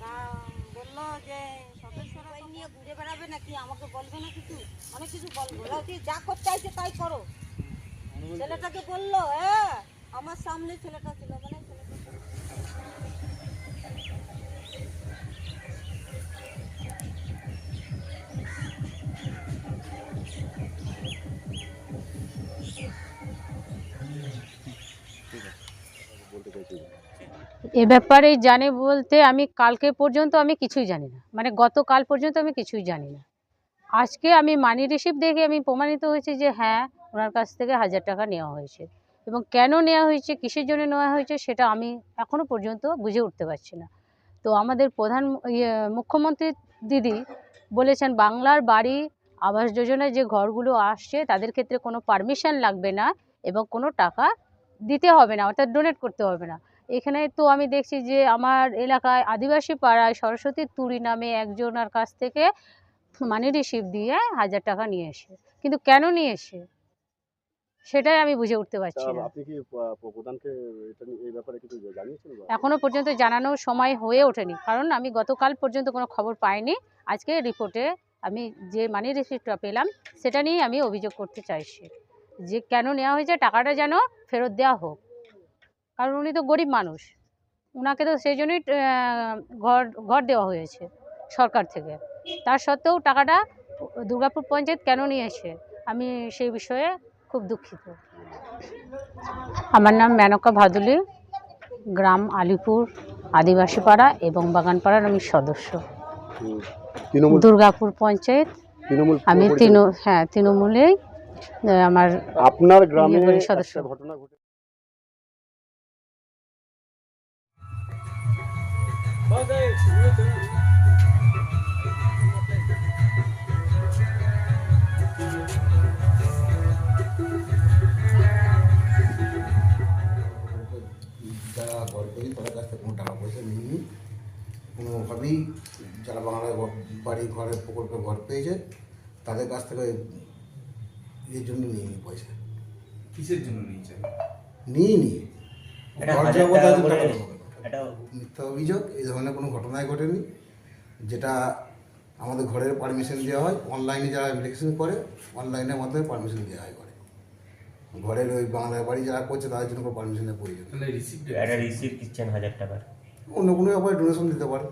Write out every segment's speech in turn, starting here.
তা বলল যে নিয়ে ঘুরে নাকি? আমাকে বলবে না কিছু অনেক কিছু তুই যা করতে তাই করো। ছেলেটাকে বলল হ্যাঁ আমার সামনে ছেলেটা ছিল মানে বলতে চাইছি। এ ব্যাপারে জানে বলতে আমি কালকে পর্যন্ত আমি কিছুই জানি না। মানে গতকাল পর্যন্ত আমি কিছুই জানি না। আজকে আমি মানি রিসিপ্ট দেখে আমি প্রমাণিত হয়েছে যে হ্যাঁ ওনার কাছ থেকে হাজার টাকা নেওয়া হয়েছে। এবং কেন নেওয়া হয়েছে, কিসের জন্য নেওয়া হয়েছে, সেটা আমি এখনও পর্যন্ত বুঝে উঠতে পারছি না। তো আমাদের প্রধান ইয়ে মুখ্যমন্ত্রী দিদি বলেছেন, বাংলার বাড়ি আবাস যোজনায় যে ঘরগুলো আসছে, তাদের ক্ষেত্রে কোনো পারমিশন লাগবে না এবং কোনো টাকা দিতে হবে না, অর্থাৎ ডোনেট করতে হবে না। এখানে তো আমি দেখছি যে আমার এলাকায় আদিবাসী পাড়ায় সরস্বতী তুরি নামে একজনের কাছ থেকে মানি রিসিপ্ট দিয়ে হাজার টাকা নিয়ে এসে। কিন্তু কেন নিয়ে এসে? সেটাই আমি বুঝে উঠতে পারছি না। আপনি কি প্রধানকে এই ব্যাপারে কিছু জানিয়েছেন এখনও পর্যন্ত জানানো সময় হয়ে ওঠেনি। কারণ আমি গতকাল পর্যন্ত কোনো খবর পাইনি। আজকে রিপোর্টে আমি যে মানি রিসিপ্টটা পেলাম সেটা নিয়েই আমি অভিযোগ করতে চাইছি। যে কেন নেওয়া হয়েছে টাকাটা যেন ফেরত দেওয়া হোক। কারণ উনি তো গরিব মানুষ। ওনাকে তো সেই জন্যই ঘর ঘর দেওয়া হয়েছে সরকার থেকে। তার সত্ত্বেও টাকাটা দুর্গাপুর পঞ্চায়েত কেন নিয়েছে? আমি সেই বিষয়ে খুব দুঃখিত। আমার নাম মেনকা ভাদুলি গ্রাম আলিপুর আদিবাসী পাড়া এবং বাগানপাড়ার আমি সদস্য। দুর্গাপুর পঞ্চায়েত আমি তৃণ হ্যাঁ তৃণমূলেই আমার আপনার গ্রামে। ঘটনা যারা করি তাদের কাছ থেকে কোনো টাকা পয়সা নিইনি কোনোভাবেই যারা বাংলায় ঘর- বাড়ি ঘরে প্রকল্পে ঘর পেয়েছে তাদের কাছ থেকে এর জন্য নিইনি পয়সা কিসের জন্য নিইনি এটা ঘর টাকা এটা মিথ্যা অভিযোগ এই ধরনের কোনো ঘটনাই ঘটেনি। যেটা আমাদের ঘরের পারমিশন দেওয়া হয় অনলাইনে যারা ইলেকশন করে অনলাইনের মাধ্যমে পারমিশন দেওয়া হয় ঘরে। ঘরের ওই বাংলার বাড়ি যারা করছে তাদের জন্য কোনো পারমিশনের প্রয়োজন একটা দিচ্ছেন হাজার টাকার। অন্য কোনো ব্যাপারে ডোনেশন দিতে পারে।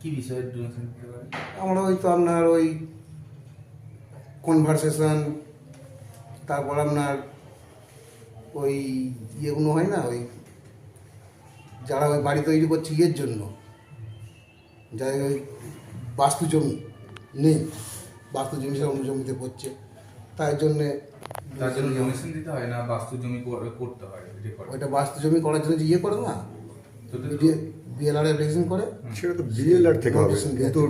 কি বিষয়ে ডোনেশন দিতে পারে? আমরা ওই তো আপনার ওই কনভারসেশন তারপর আপনার ওই ইয়েগুলো হয় না ওই যারা ওই বাড়ি তৈরি করছে ইয়ের জন্য যাই ওই বাস্তু জমি নেই বাস্তু জমি সে অন্য জমিতে করছে তাই জন্যে তার জন্য ডোনেশন দিতে হয় না বাস্তু জমি কর- করতে হয় ওইটা বাস্তু জমি করার জন্য যে ইয়ে করে না রেজিস্ট্রেশন করে সেটা তো বিএলআর থেকে হবে। কিন্তু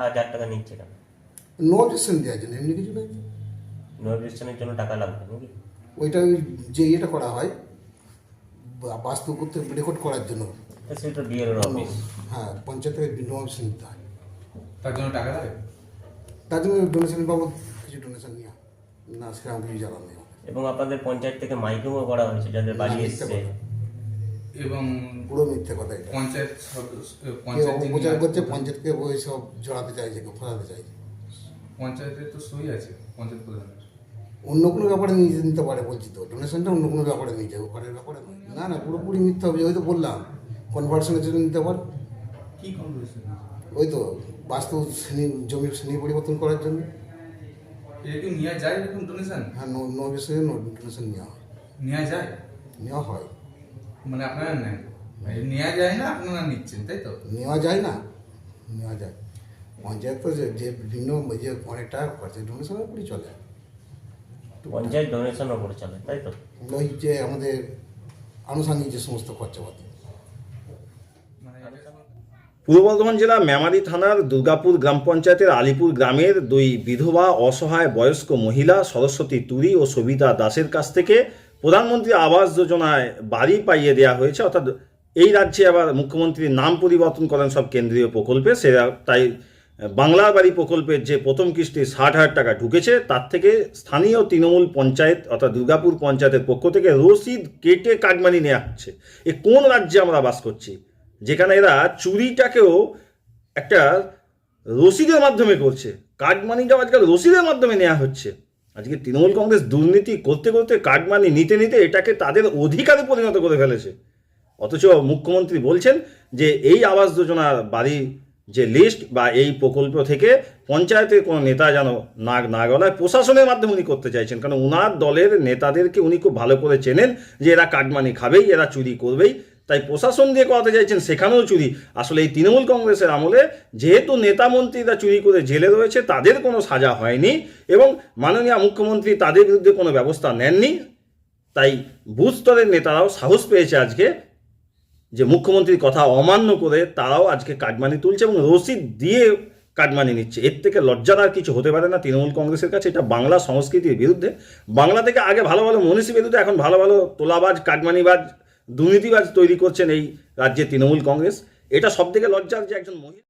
হাজার টাকা নিচ্ছে কেন নো অবজেকশন দেওয়ার জন্য এমনি কিছু নো জন্য টাকা লাগবে নাকি? ওইটা ওই যে ইয়েটা করা হয় বা- বাস্তু করতে রেকর্ড করার জন্য। সেটা বিএল অফিস হ্যাঁ পঞ্চায়েত থেকে ডোনেশন নিতে হয়। তার জন্য টাকা লাগে তার জন্য ডোনেশন বাবদ কিছু ডোনেশন নেওয়া। না সেরকম কিছু জানা নেই এবং আপনাদের পঞ্চায়েত থেকে মাইকিংও করা হয়েছে যাদের বাড়ি এসছে। এবং পুরো মিথ্যে কথা এটা। পঞ্চায়েত সদস্য পঞ্চায়েত যিনি করছে পঞ্চায়েতকে ওই সব জড়াতে চাইছে ফসাতে চাইছে। পঞ্চায়েতের তো সই আছে পঞ্চায়েত প্রধানের। অন্য কোনো ব্যাপারে নিয়ে নিতে পারে বলছি তো। ডোনেশনটা অন্য কোনো ব্যাপারে নিয়ে যাবে ঘরের ব্যাপারে না না পুরোপুরি মিথ্যে হবে ওই তো বললাম কনভার্সনের জন্য নিতে পারে। কি ওই তো বাস্তু শ্রেণি জমির শ্রেণি পরিবর্তন করার জন্য। নেওয়া যায় এরকম ডোনেশন হ্যাঁ নো নো বিষয়ে নো ডোনেশন নেওয়া হয়। নেওয়া যায়? নেওয়া হয়। মানে আপনারা নেন? মানে নেওয়া যায় না আপনারা নিচ্ছেন তাই তো? নেওয়া যায় না নেওয়া যায়। পঞ্চায়েত তো যে- যে বিভিন্ন যে অনেক টাকা খরচা ডোনেশনের উপরই চলে। পঞ্চায়েত ডোনেশন ওপরে চলে তাই তো? ওই যে আমাদের আনুষঙ্গিক যে সমস্ত খরচাপাতি। মানে পূর্ব বর্ধমান জেলা মেমারি থানার দুর্গাপুর গ্রাম পঞ্চায়েতের আলিপুর গ্রামের দুই বিধবা অসহায় বয়স্ক মহিলা সরস্বতী তুরি ও সবিতা দাসের কাছ থেকে প্রধানমন্ত্রী আবাস যোজনায় বাড়ি পাইয়ে দেওয়া হয়েছে। অর্থাৎ এই রাজ্যে আবার মুখ্যমন্ত্রীর নাম পরিবর্তন করেন সব কেন্দ্রীয় প্রকল্পে সে তাই বাংলার বাড়ি প্রকল্পের যে প্রথম কিস্তি ষাট হাজার টাকা ঢুকেছে, তার থেকে স্থানীয় তৃণমূল পঞ্চায়েত অর্থাৎ দুর্গাপুর পঞ্চায়েতের পক্ষ থেকে রসিদ কেটে কাটমানি নেওয়া হচ্ছে। এ কোন রাজ্যে আমরা বাস করছি? যেখানে এরা চুরিটাকেও একটা রসিদের মাধ্যমে করছে। কার্ড মানিটাও আজকাল রসিদের মাধ্যমে নেওয়া হচ্ছে। আজকে তৃণমূল কংগ্রেস দুর্নীতি করতে করতে কার্ড মানি নিতে নিতে এটাকে তাদের অধিকারে পরিণত করে ফেলেছে। অথচ মুখ্যমন্ত্রী বলছেন যে এই আবাস যোজনার বাড়ি যে লিস্ট বা এই প্রকল্প থেকে পঞ্চায়েতের কোনো নেতা যেন নাক না গলায় প্রশাসনের মাধ্যমে উনি করতে চাইছেন। কারণ ওনার দলের নেতাদেরকে উনি খুব ভালো করে চেনেন যে এরা কাটমানি খাবেই, এরা চুরি করবেই। তাই প্রশাসন দিয়ে করাতে চাইছেন সেখানেও চুরি। আসলে এই তৃণমূল কংগ্রেসের আমলে যেহেতু নেতা মন্ত্রীরা চুরি করে জেলে রয়েছে, তাদের কোনো সাজা হয়নি এবং মাননীয় মুখ্যমন্ত্রী তাদের বিরুদ্ধে কোনো ব্যবস্থা নেননি। তাই বুথ স্তরের নেতারাও সাহস পেয়েছে আজকে যে মুখ্যমন্ত্রীর কথা অমান্য করে তারাও আজকে কাটমানি তুলছে এবং রসিদ দিয়ে কাটমানি নিচ্ছে। এর থেকে লজ্জার আর কিছু হতে পারে না তৃণমূল কংগ্রেসের কাছে। এটা বাংলা সংস্কৃতির বিরুদ্ধে। বাংলা থেকে আগে ভালো ভালো মনীষী বিরুদ্ধে এখন ভালো ভালো তোলাবাজ, কাটমানিবাজ, দুর্নীতিবাজ তৈরি করছেন এই রাজ্যে তৃণমূল কংগ্রেস। এটা সব থেকে লজ্জার যে একজন মহিলা